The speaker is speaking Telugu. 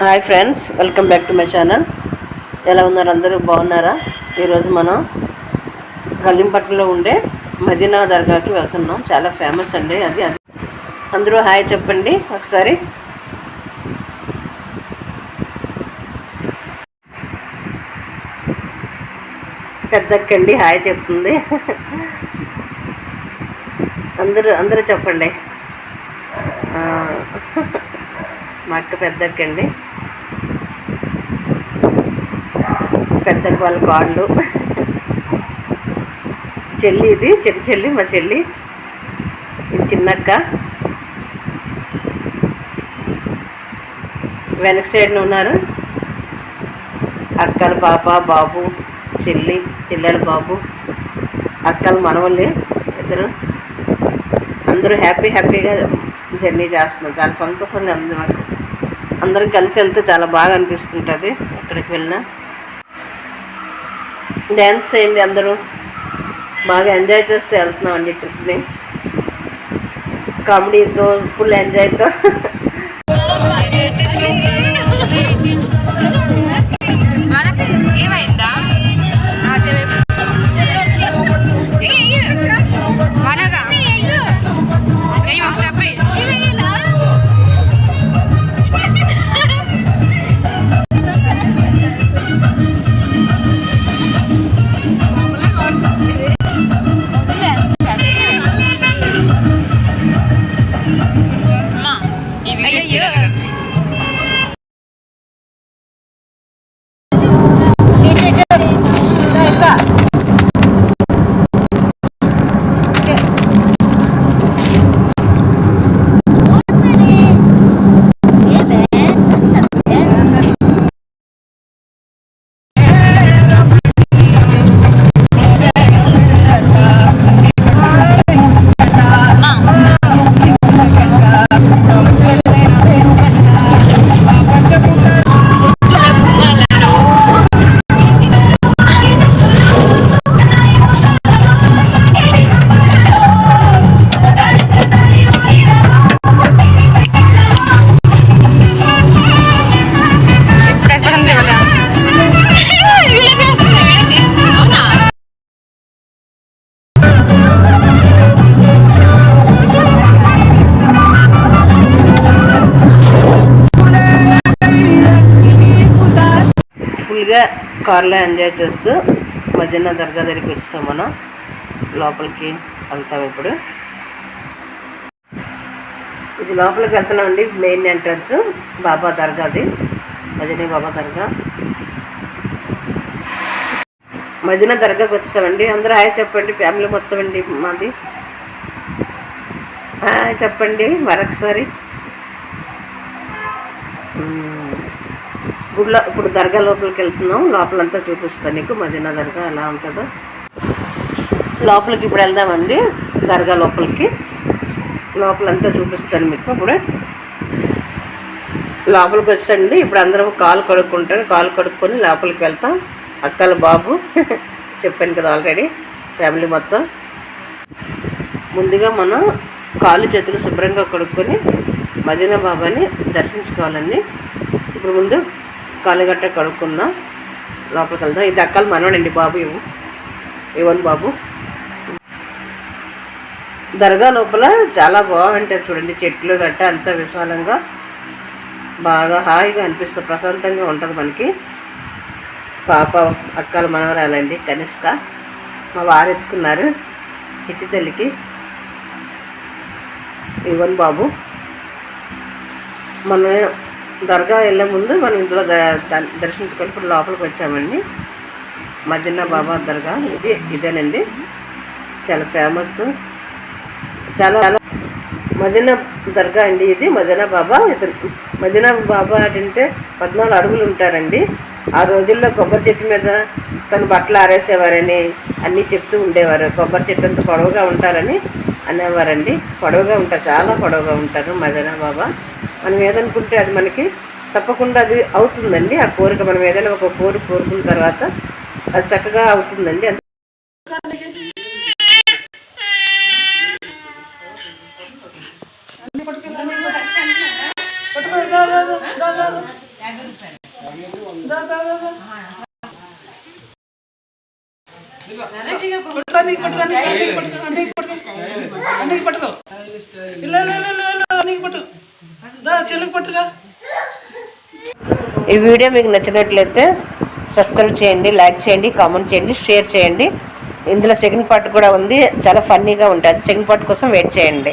Hi friends welcome back to my channel. ఎలా ఉన్నారు అందరూ? బాగున్నారా? ఈరోజు మనం గల్లింపట్నలో ఉండే మదీనా దర్గాకి వెళ్తున్నాం. చాలా ఫేమస్ అండి అది. అందరూ హాయ్ చెప్పండి ఒకసారి. పెద్దక్కండి హాయ్ చెప్తుంది. అందరూ అందరూ చెప్పండి. మా అక్క పెద్దక్కండి. పెద్దక్క వాళ్ళ కాళ్ళు చెల్లి ఇది చెల్లి చెల్లి మా చెల్లి. ఇది చిన్నక్క. వెనక సైడ్న ఉన్నారు. అక్కల పాప బాబు చెల్లి చెల్లెల బాబు అక్కల మనవల్లి ఇద్దరు. అందరూ హ్యాపీ హ్యాపీగా జర్నీ చేస్తున్నాం చాలా సంతోషంగా ఉంది మాకు. అందరం కలిసి వెళ్తే చాలా బాగా అనిపిస్తుంటుంది ఎక్కడికి వెళ్ళినా. డ్యాన్స్ చేయండి అందరూ. బాగా ఎంజాయ్ చేస్తూ వెళ్తున్నాం అండి ట్రిప్ని. కామెడీతో ఫుల్ ఎంజాయ్తో. ఫుల్గా కార్లో ఎంజాయ్ చేస్తూ మధ్యాహ్నం దర్గా దగ్గరికి వచ్చేసాం మనం. లోపలికి వెళ్తాం ఇప్పుడు. ఇది లోపలికి వెళ్తున్నామండి మెయిన్ ఎంట్రన్స్ బాబా దర్గాది. మదీనా బాబా దర్గా. మదీనా దర్గాకి వచ్చామండి అందరూ హాయ్ చెప్పండి ఫ్యామిలీ మొత్తం అండి మాది. హాయ్ చెప్పండి మరొకసారి. గుడిలో ఇప్పుడు దర్గా లోపలికి వెళ్తున్నాం. లోపలంతా చూపిస్తాను నీకు. మదీనా దర్గా ఎలా ఉంటుందో. లోపలికి ఇప్పుడు వెళ్దామండి. దర్గా లోపలికి. లోపలంతా చూపిస్తాను మీకు ఇప్పుడు లోపలికి వచ్చండి ఇప్పుడు అందరం కాలు కడుక్కుంటారు. కాలు కడుక్కొని లోపలికి వెళ్తాం. అక్కల బాబు. చెప్పాను కదా ఆల్రెడీ. ఫ్యామిలీ మొత్తం. ముందుగా మనం కాళ్ళు చేతులు శుభ్రంగా కడుక్కొని మదీనా బాబాని దర్శించుకోవాలండి. ఇప్పుడు ముందు కాలుగట్ట కడుక్కుందాం. లోపలికి వెళ్దాం. ఇది అక్కలు మనవడండి బాబు ఇవ్వు ఇవ్వను బాబు. దర్గా లోపల చాలా బాగుంటుంది చూడండి. చెట్లు గట్ట అంత విశాలంగా బాగా హాయిగా అనిపిస్తుంది. ప్రశాంతంగా ఉంటుంది మనకి. పాప అక్కల మనవరాలండి కనిష్క. మా వారు ఎత్తుకున్నారు చిట్టి తల్లికి. ఇవ్వను బాబు. మనం దర్గా వెళ్ళే ముందు మనం ఇందులో ద- దర్శించుకొని ఇప్పుడు లోపలికి వచ్చామండి. మదీనా బాబా దర్గా. ఇది ఇదేనండి. చాలా ఫేమస్. చాలా చాలా మదీనా దర్గా అండి ఇది. మదీనా బాబా ఇతను మదీనా బాబా అంటే పద్నాలుగు అడుగులు ఉంటారండి. ఆ రోజుల్లో కొబ్బరి చెట్టు మీద తను బట్టలు ఆరేసేవారని అన్నీ చెప్తూ ఉండేవారు. కొబ్బరి చెట్టు అంత పొడవుగా ఉంటారని అనేవారండి. పొడవుగా ఉంటారు చాలా పొడవుగా ఉంటారు మదీనా బాబా. మనం ఏదనుకుంటే అది మనకి తప్పకుండా అది అవుతుందండి. ఆ కోరిక మనం ఏదైనా ఒక కోరిక కోరుకున్న తర్వాత అది చక్కగా అవుతుందండి. పట్టుకో, పట్టుకో, పట్టుకో, పట్టుకో. ఇలా, పట్టు. చెల్లికి పట్టురా ఈ వీడియో మీకు నచ్చినట్లయితే సబ్స్క్రైబ్ చేయండి లైక్ చేయండి కామెంట్ చేయండి షేర్ చేయండి ఇందులో సెకండ్ పార్ట్ కూడా ఉంది చాలా ఫన్నీగా ఉంటుంది సెకండ్ పార్ట్ కోసం వెయిట్ చేయండి